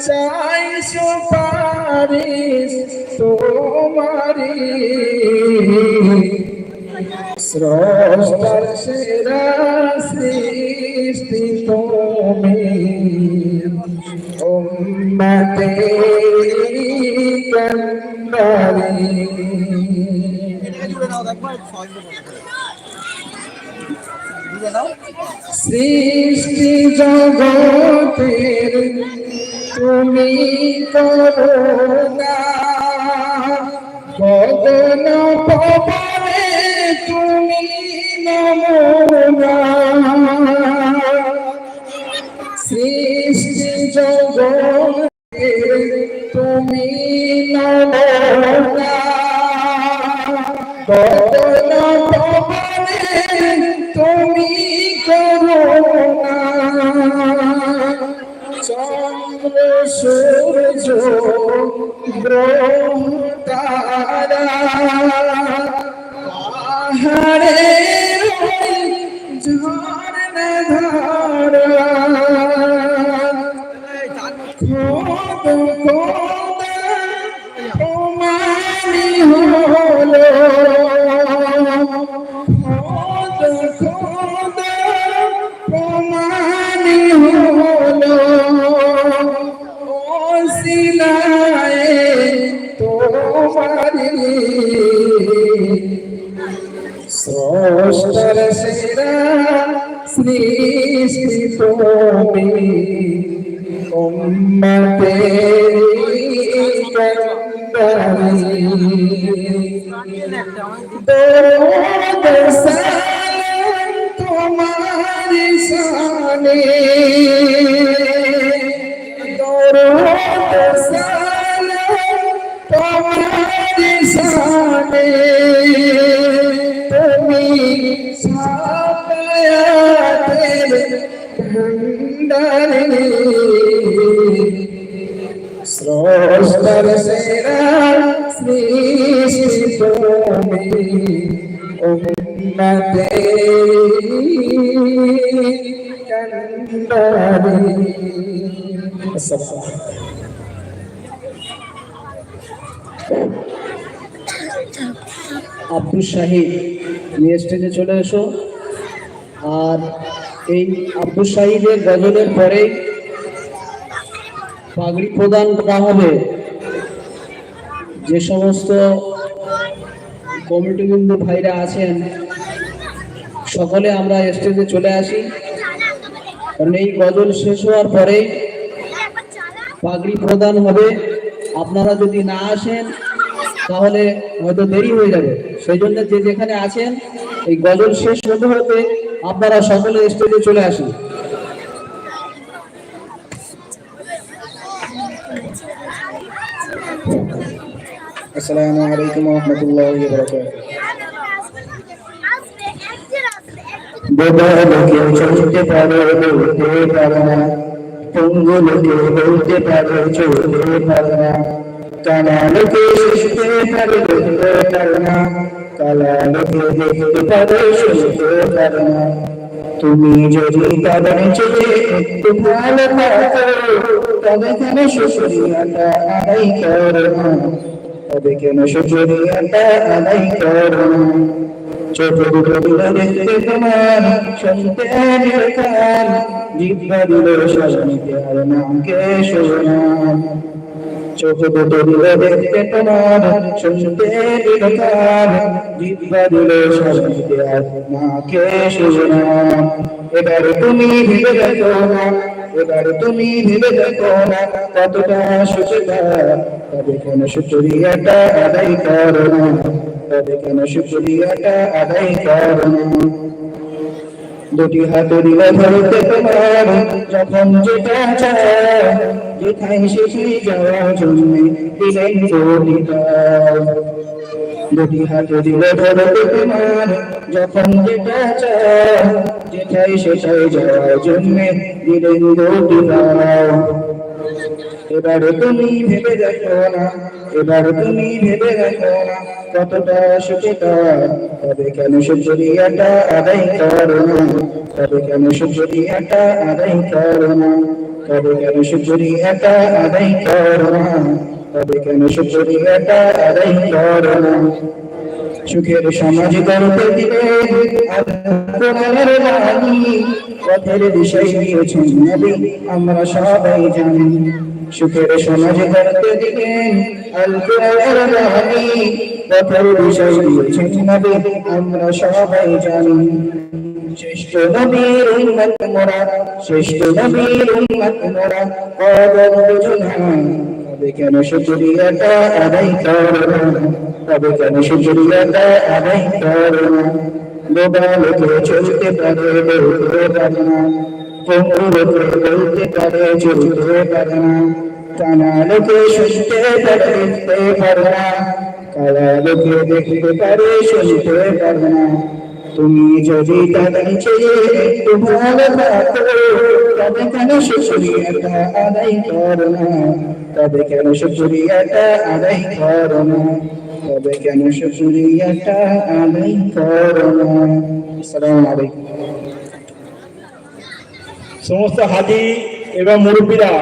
চাই সুপারিশ তোমারি স্রষ্টার সেরা সৃষ্টি তুমি উম্মতে কন্দারি সৃষ্টি জগতের তুমি করুণা গগন পবনে তুমি নমুনা। সৃষ্টি জগতের তুমি নমুনা। সূর্য তারা ঝর্ণা ধারা। তোমারি স্রষ্টার সেরা সৃষ্টি তুমি উম্মতে তোমার শানে সাকায়াতের ভণ্ডারে স্রষ্টার সেরা সৃষ্টি তুমি উম্মতে নিয়ে স্টেজে চলে এসো। আর এই আব্দুল শাহিদের গজলের পরে পাগড়ি প্রদান করা হবে। যে সমস্ত কমিটিবৃন্দ ভাইরা আছেন, সকলে আমরা স্টেজে চলে আসি। কারণ এই গজল শেষ হওয়ার পরে পাগড়ি প্রদান হবে। আপনারা যদি না আসেন তাহলে হয়তো দেরি হয়ে যাবে। সেই জন্য যে যেখানে আছেন এই গজল শেষ হতে হতে আপনারা সকলে স্টেজে চলে আসুন। আসসালামু আলাইকুম ওয়া রাহমাতুল্লাহি ওয়া বারাকাতুহু। চলতে পারো বলতে পারো না। পঙ্গুলোকে বলতে পারো চলতে পারো না। তুমি যদি তাদের চোখে একটু ভালো তবে কেন শুশুরিয়াটা আদায় করো তবে কেন শুশুরিয়াটা আদায় করো ছোট নির্কার জিব্বা দিল শাসনিতে আর এবার তুমি ভেবে দেখো না এবার তুমি ভেবে দেখো না কতটা সুচিতা তবে কেন সুচরিয়াটা আদায় করো না তবে কেন শুক্রিয়াটা আদায় করো না দুটি হাতে দিলে ধরতে তোমার যখন যেটা চায় এবারে তুমি ভেবে দেখো না, এবার তুমি ভেবে দেখো না, কতটা সুখেটা তবে কেন সুচরিয়াটা আদায় করো না? তবে কেন সুচরিয়াটা আদায় করো না? তবে কেন শুকরিয়াটা আদায় করো না? তবে কেন করো না? সুখের সমাজ গড়তে আর কোরআনের বাণী, পথের দিশাই দিয়েছেন নবী, আমরা সবাই জানি। সুখের সমাজ গড়তে দিলে আল কোরআনের বাণী, পথের দিশাই দিয়েছেন নবী, আমরা সবাই জানি। শ্রেষ্ঠ নবীর উম্মত মোরা, শ্রেষ্ঠ নবীর উম্মত মোরা। কদর বুঝনা তবে কেন শুকরিয়াটা আদায় করো তবে কেন শুকরিয়াটা আদায় করো বোবা লোকে চলতে পারে বলতে পারে না। পঙ্গু লোকে পারে, চলতে পারে না। টানা লোকে শুনতে পারে, দেখতে পারে না। কালা লোকে দেখতে পারে, শুনতে পারে না। তুমি যদি একটু ভালো থাকো, তবে কেন শুক্রিয়াটা আদায় করো না? তবে কেন শুক্রিয়াটা আদায় করো না? তবে কেন শুক্রিয়াটা আদায় করো না? আলাইকুম। সমস্ত হাজি এবং মুরব্বীরা